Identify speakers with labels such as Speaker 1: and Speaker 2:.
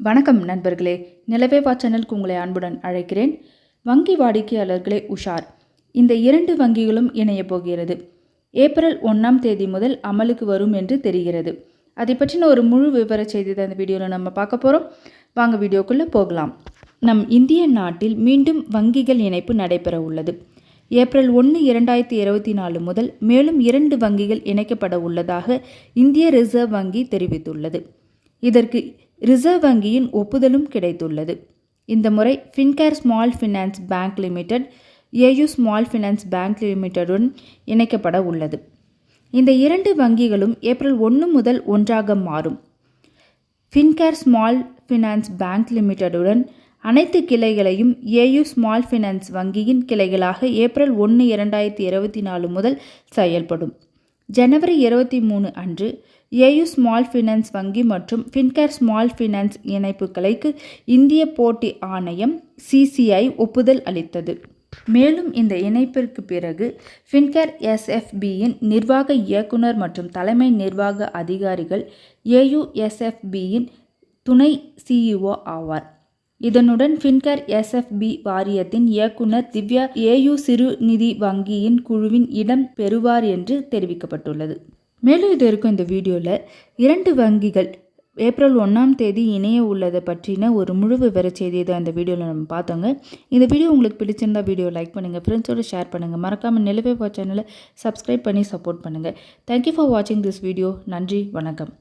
Speaker 1: வணக்கம் நண்பர்களே. நிலவேவா சேனலுக்கு உங்களை அன்புடன் அழைக்கிறேன். வங்கி வாடிக்கையாளர்களே உஷார். இந்த இரண்டு வங்கிகளும் இணையப் போகிறது. ஏப்ரல் ஒன்றாம் தேதி முதல் அமலுக்கு வரும் என்று தெரிகிறது. அதை பற்றின ஒரு முழு விவர செய்தி தான் இந்த வீடியோவில் நம்ம பார்க்க போகிறோம் வாங்க வீடியோக்குள்ளே போகலாம். நம் இந்திய நாட்டில் மீண்டும் வங்கிகள் இணைப்பு நடைபெற உள்ளது. ஏப்ரல் ஒன்று இரண்டாயிரத்தி இருபத்தி நாலு முதல் மேலும் இரண்டு வங்கிகள் இணைக்கப்பட உள்ளதாக இந்திய ரிசர்வ் வங்கி தெரிவித்துள்ளது. இதற்கு ரிசர்வ் வங்கியின் ஒப்புதலும் கிடைத்துள்ளது. இந்த முறை Fincare small finance bank limited AU small finance bank லிமிடெடுடன் இணைக்கப்பட உள்ளது. இந்த இரண்டு வங்கிகளும் ஏப்ரல் ஒன்று முதல் ஒன்றாக மாறும். ஃபின்கேர் ஸ்மால் ஃபினான்ஸ் பேங்க் லிமிடெடுடன் அனைத்து கிளைகளையும் ஏயு ஸ்மால் ஃபினான்ஸ் வங்கியின் கிளைகளாக ஏப்ரல் ஒன்று இரண்டாயிரத்தி இருபத்தி நாலு முதல் செயல்படும். ஜனவரி இருபத்தி மூணு அன்று ஏயு ஸ்மால் ஃபினான்ஸ் வங்கி மற்றும் ஃபின்கேர் ஸ்மால் ஃபினான்ஸ் இணைப்புகளுக்கு இந்திய போட்டி ஆணையம் சிசிஐ ஒப்புதல் அளித்தது. மேலும் இந்த இணைப்பிற்கு பிறகு ஃபின்கேர் எஸ்எஃபியின் நிர்வாக இயக்குனர் மற்றும் தலைமை நிர்வாக அதிகாரிகள் ஏயுஎஸ்எஃபியின் துணை சிஇஓ ஆவார். இதனுடன் ஃபின்கேர் எஸ்எஃப்பி வாரியத்தின் இயக்குனர் திவ்யா ஏயு சிறு நிதி வங்கியின் குழுவின் இடம் பெறுவார் என்று தெரிவிக்கப்பட்டுள்ளது. மேலும் இது இருக்கும் இந்த வீடியோவில் இரண்டு வங்கிகள் ஏப்ரல் ஒன்றாம் தேதி இணைய உள்ளதை பற்றின ஒரு முழு விவர செய்தியை தான் இந்த வீடியோவில் நம்ம பார்த்தோங்க. இந்த வீடியோ உங்களுக்கு பிடிச்சிருந்தா வீடியோ லைக் பண்ணுங்கள் ஃப்ரெண்ட்ஸோடு ஷேர் பண்ணுங்கள் மறக்காமல் நிலவே சேனலை சப்ஸ்கிரைப் பண்ணி சப்போர்ட் பண்ணுங்கள் தேங்க்யூ ஃபார் வாட்சிங் திஸ் வீடியோ நன்றி வணக்கம்.